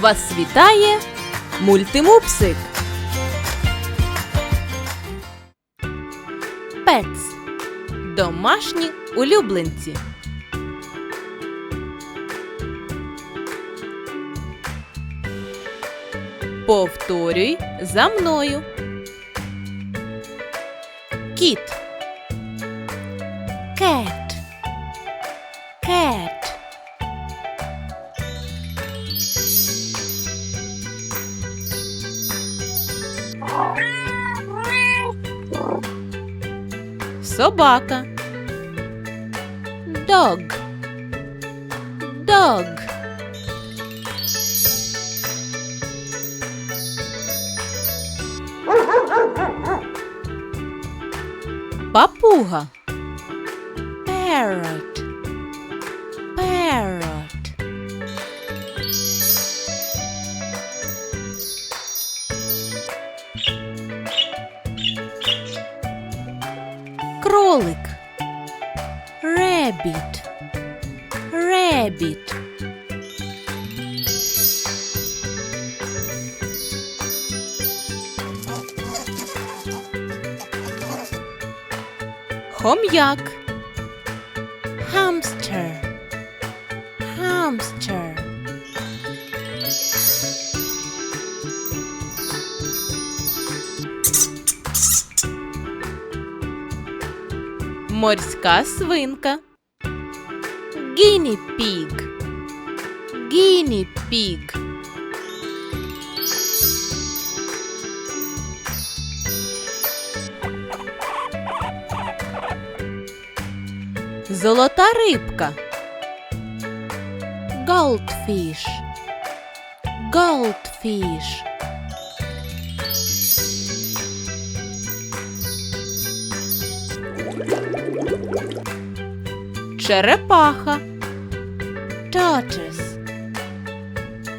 Вас вітає мультимупсик. Пец. Домашні улюбленці. Повторюй за мною. Кіт. Cat. Собака. Dog. Dog. Папуга. Parrot. Parrot. Кролик. Rabbit. Rabbit. Хом'як. Морська свинка. Guinea pig. Золота рибка. Goldfish. Goldfish. Черепаха. Tortoise.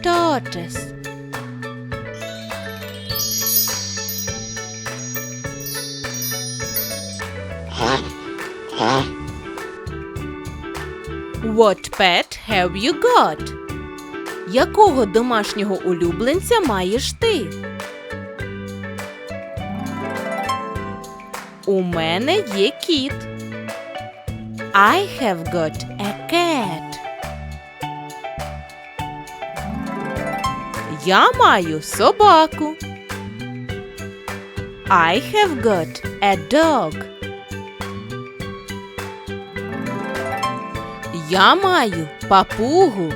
Tortoise. What pet have you got? Якого домашнього улюбленця маєш ти? У мене є кіт. I have got a cat. Я маю собаку. I have got a dog. Я маю папугу.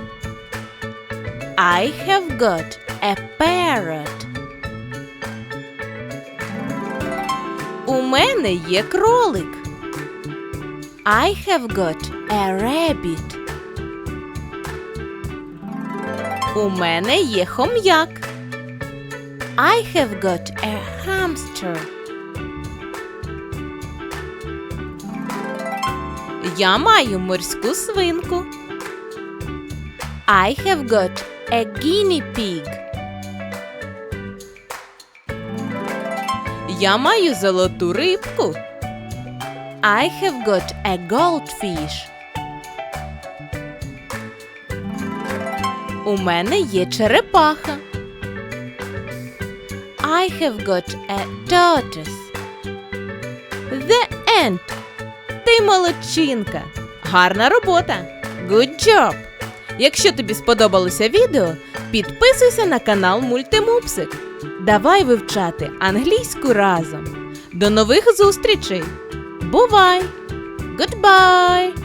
I have got a parrot. У мене є кролик. I have got a rabbit. У мене є хом'як. I have got a hamster. Я маю морську свинку. I have got a guinea pig. Я маю золоту рибку. I have got a goldfish. У мене є черепаха. I have got a tortoise. The end. Ти молодчинка. Гарна робота. Good job. Якщо тобі сподобалося відео, підписуйся на канал Мультимупсик. Давай вивчати англійську разом. До нових зустрічей! Бувай! Goodbye!